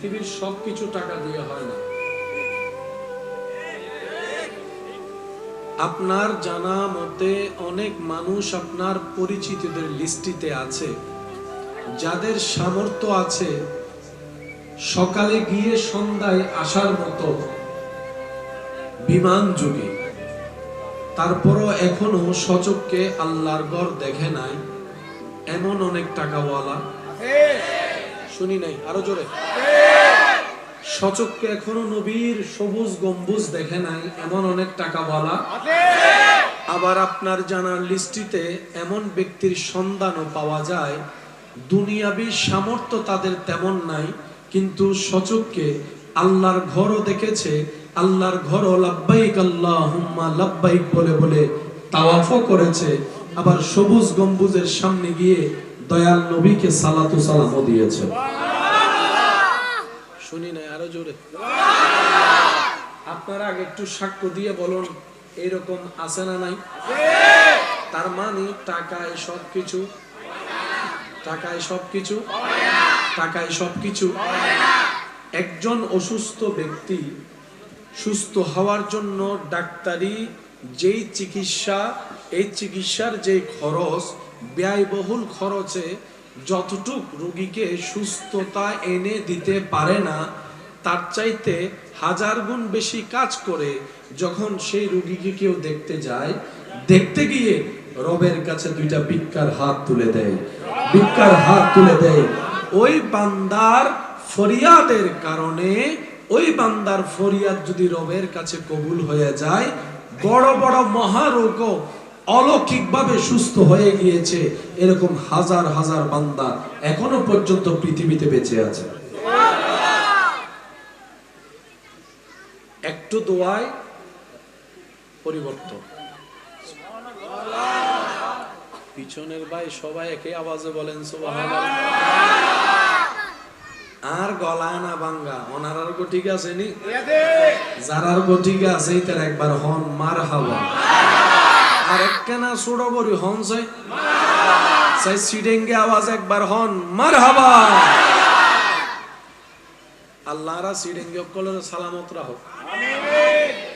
পৃথিবীর সবকিছু টাকা দিয়ে হয় না। আপনার জানা মতে অনেক মানুষ আপনার পরিচিতদের লিস্টিতে আছে। যাদের সামর্থ্য আছে সকালে গিয়ে সন্ধ্যায় আসার মতো বিমান যুগে। তারপরও এখনও সচককে আল্লাহর ঘর দেখে নাই, এমন অনেক টাকাওয়ালা। শুনি নাই, আরও জোরে। সচককে এখনও নবীর সবুজ গম্বুজ দেখে নাই, এমন অনেক টাকাওয়ালা। আবার আপনার জানার লিস্টিতে এমন ব্যক্তির সন্ধানও পাওয়া যায়, দুনিয়াবি সামর্থ্য তাদের তেমন নাই, কিন্তু সচককে আল্লাহর ঘরও দেখেছে, আল্লাহর ঘরও লাব্বাইক আল্লাহুম্মা, লাব্বাইক বলে বলে তাওয়াফও করেছে। আবার সবুজ গম্বুজের সামনে গিয়ে দয়াল নবীকে সালাতু সালামও দিয়েছে শুনি নাই আরও জোরে। আপনারা আগে একটু সাক্ষ্য দিয়ে বলুন, এরকম আছে না নাই? তার মানে টাকায় সবকিছু টাকায় সবকিছু টাকায় সবকিছু। একজন অসুস্থ ব্যক্তি সুস্থ হওয়ার জন্য ডাক্তারি যেই চিকিৎসা, এই চিকিৎসার যে খরচ ব্যয়বহুল খরচে যতটুক রোগীকে সুস্থতা এনে দিতে পারে না, তার চাইতে হাজার গুণ বেশি কাজ করে যখন সেই রোগীকে কেউ দেখতে যায়, দেখতে গিয়ে রবের কাছে দুইটা ভিক্ষার হাত তুলে দেয়, ভিক্ষার হাত তুলে দেয়। ওই বান্দার ফরিয়াদের কারণে, ওই বান্দার ফরিয়াদ যদি রবের কাছে কবুল হয়ে যায়, বড় বড় মহারোগ অলৌকিকভাবে সুস্থ হয়ে গিয়েছে এরকম হাজার হাজার বান্দা এখনও পর্যন্ত পৃথিবীতে বেঁচে আছে। একটু দোয়ায় পরিবর্তন। পিছনের ভাই সবাই একই আওয়াজে বলেন আর গলায় না বাঙ্গা ওনারার গো ঠিক আছে নি? যারার গো ঠিক আছে তার একবার হন মার হাওয়া আর একখানা ছোট বড়ি হন সিডেঙ্গে আওয়াজ একবার হন মার হাবা আল্লাহরা সিডেঙ্গে কলের সালামত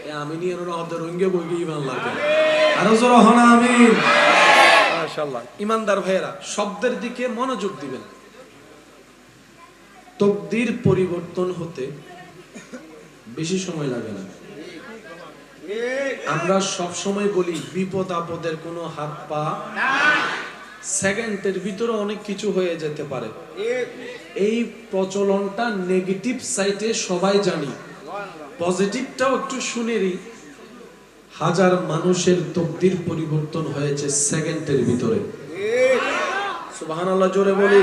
এ আমি নিয়ে হতে রঙ্গে ইমান লাগে আরও জোর হন ইমানদার ভাইয়েরা, শব্দের দিকে মনোযোগ দিবেন। তকদির পরিবর্তন হতে বেশি সময় লাগে না। আমরা সব সময় বলি, বিপদ আপদের কোনো হাত পা। সেকেন্ডের ভিতরে অনেক কিছু হয়ে যেতে পারে। এই প্রচলনটা নেগেটিভ সাইটে সবাই জানি। পজিটিভটাও একটু শুনেরই হাজার মানুষের তকদির পরিবর্তন হয়েছে সেকেন্ডের ভিতরে। সুবহানাল্লাহ, জোরে বলি।